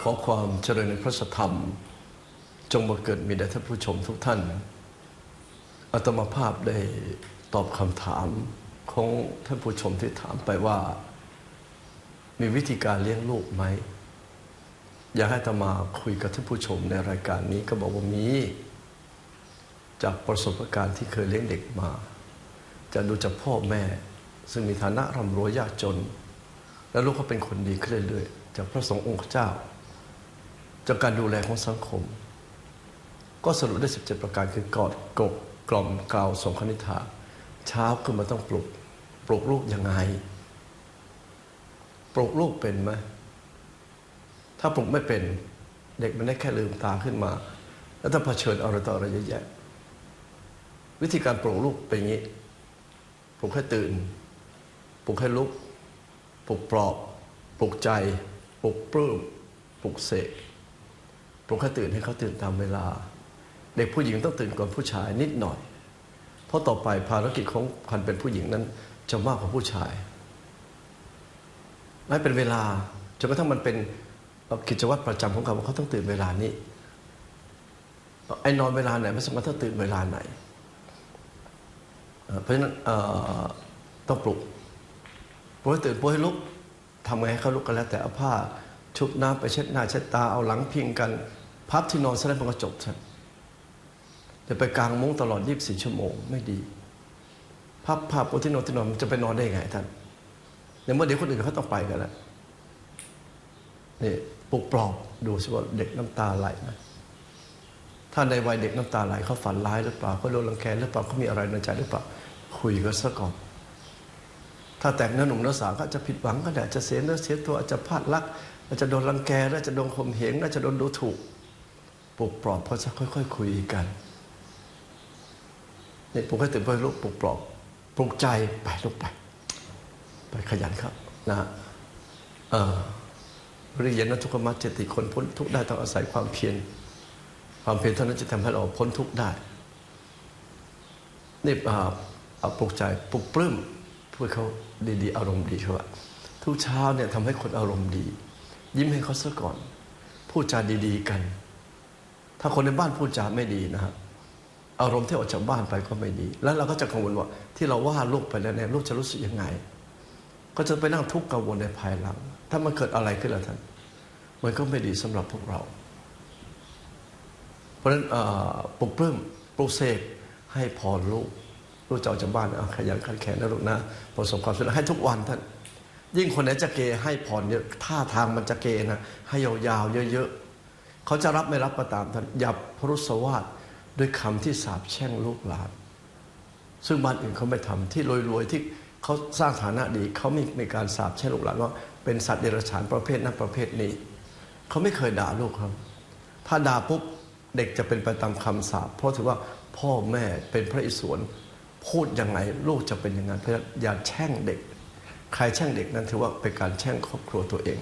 ขอความเจริญในพระสธรรม จงบังเกิดมีแด่ท่านผู้ชมทุกท่านอาตมาภาพได้ตอบคำถามของท่านผู้ชมที่ถามไปว่า มีวิธีการเลี้ยงลูกไหม อยากให้อาตมาคุยกับท่านผู้ชมในรายการนี้ก็บอกว่ามี จากประสบการณ์ที่เคยเลี้ยงเด็กมา จะดูจากพ่อแม่ ซึ่งมีฐานะร่ำรวยยากจน แล้วลูกเขาเป็นคนดีขึ้นเรื่อยๆจากพระสงฆ์องค์เจ้า จากการดูแลของสังคม ก็สรุปได้ 17 ประการคือกอดกบกล่อมกล่าวสงคณิธาเช้าขึ้นมาต้องปลุกปลุกลูกยังไง ปลุกลูกเป็นไหมถ้าปลุกไม่เป็นเด็กมันได้แค่ลืมตาขึ้นมา แล้วถ้าเผชิญอะไรต่ออะไรเยอะแยะวิธีการปลุกลูกเป็นอย่างนี้ปลุกให้ตื่นปลุกให้ลุกปลุกปลอบปลุกใจปลุกปลื้มปลุกเสก ปลุกให้ตื่นให้เขาตื่นตามเวลา เด็กผู้หญิงต้องตื่นก่อนผู้ชายนิดหน่อย เพราะต่อไปภารกิจของการเป็นผู้หญิงนั้นจะมากกว่าผู้ชายไม่เป็นเวลาจนกระทั่งมันเป็นกิจวัตรประจำของเขาว่าเขาต้องตื่นเวลานี้ไอ้นอนเวลาไหนไม่สามารถต้องตื่นเวลาไหน เพราะฉะนั้นต้องปลุกปลุกให้ตื่นปลุกให้ลุกทำไงให้เขาลุกกันแล้วแต่เอาผ้าชุบน้ำไปเช็ดหน้าเช็ดตาเอาหลังพิงกัน พับที่นอนซะแล้วมันก็จบท่านจะไปกลางมุ้งตลอด 24 ชั่วโมงไม่ดี พับผ้าปูที่นอนที่นอนมันจะไปนอนได้ไงท่านในเมื่อเด็กคนอื่นเขาต้องไปกันแล้วนี่ปลุกปลอบดูสิว่าเด็กน้ำตาไหลไหมถ้าในวัยเด็กน้ำตาไหลเขาฝันร้ายหรือเปล่าเขาโดนรังแกหรือเปล่าเขามีอะไรในใจหรือเปล่า คุยกันซะก่อนถ้าแต่งเนื้อหนุ่มเนื้อสาวก็จะผิดหวังก็ได้จะเสียเนื้อเสียตัวอาจจะพลาดรักอาจจะโดนรังแกอาจจะโดนข่มเหงอาจจะโดนดูถูก ปลุกปลอบเขาจะค่อย ๆ คุยกันนี่ปลุกให้ตื่นเพื่อลูกปลุกปลอบปลุกใจไปลูกไป ไปขยันครับนะเออเรียนนะทุกขมัจเจติคนพ้นทุกข์ได้ต้องอาศัยความเพียรความเพียรเท่านั้นจะทำให้เราพ้นทุกข์ได้นี่เอาปลุกใจปลุกปลื้มเพื่อเขาดีๆ อารมณ์ดีเขาว่าทุกเช้าเนี่ยทำให้คนอารมณ์ดี ยิ้มให้เขาซะก่อน พูดจาดี ๆ กัน ถ้าคนในบ้านพูดจาไม่ดีนะครับอารมณ์ที่ออกจากบ้านไปก็ไม่ดี แล้วเราก็จะกังวลว่า ที่เราว่าลูกไปแล้วเนี่ยลูกจะรู้สึกยังไง ก็จะไปนั่งทุกข์กังวลในภายหลัง ถ้ามันเกิดอะไรขึ้นล่ะท่านมันก็ไม่ดีสำหรับพวกเรา เพราะฉะนั้นปลุกปลื้มปลุกเสกให้พรลูกลูกจะออกจากบ้านขยันขันแข็งนะลูกนะประสบความสำเร็จให้ทุกวันท่านยิ่งคนไหนจะเกให้พรเนี่ยท่าทางมันจะเกนะให้ยาวๆเยอะๆ เขาจะรับไม่รับก็ตามท่านอย่าพรุสวาทด้วยคำที่สาบแช่งลูกหลาน ซึ่งบ้านอื่นเขาไม่ทำที่รวยๆที่เขาสร้างฐานะดีเขาไม่มีการสาบแช่งลูกหลานว่าเป็นสัตว์เดรัจฉานประเภทนั้นประเภทนี้ เขาไม่เคยด่าลูกเขาถ้าด่าปุ๊บเด็กจะเป็นไปตามคำสาปเพราะถือว่าพ่อแม่เป็นพระอิศวรพูดยังไงลูกจะเป็นอย่างนั้นเพราะอย่าแช่งเด็ก ใครแช่งเด็กนั้นถือว่าเป็นการแช่งครอบครัวตัวเอง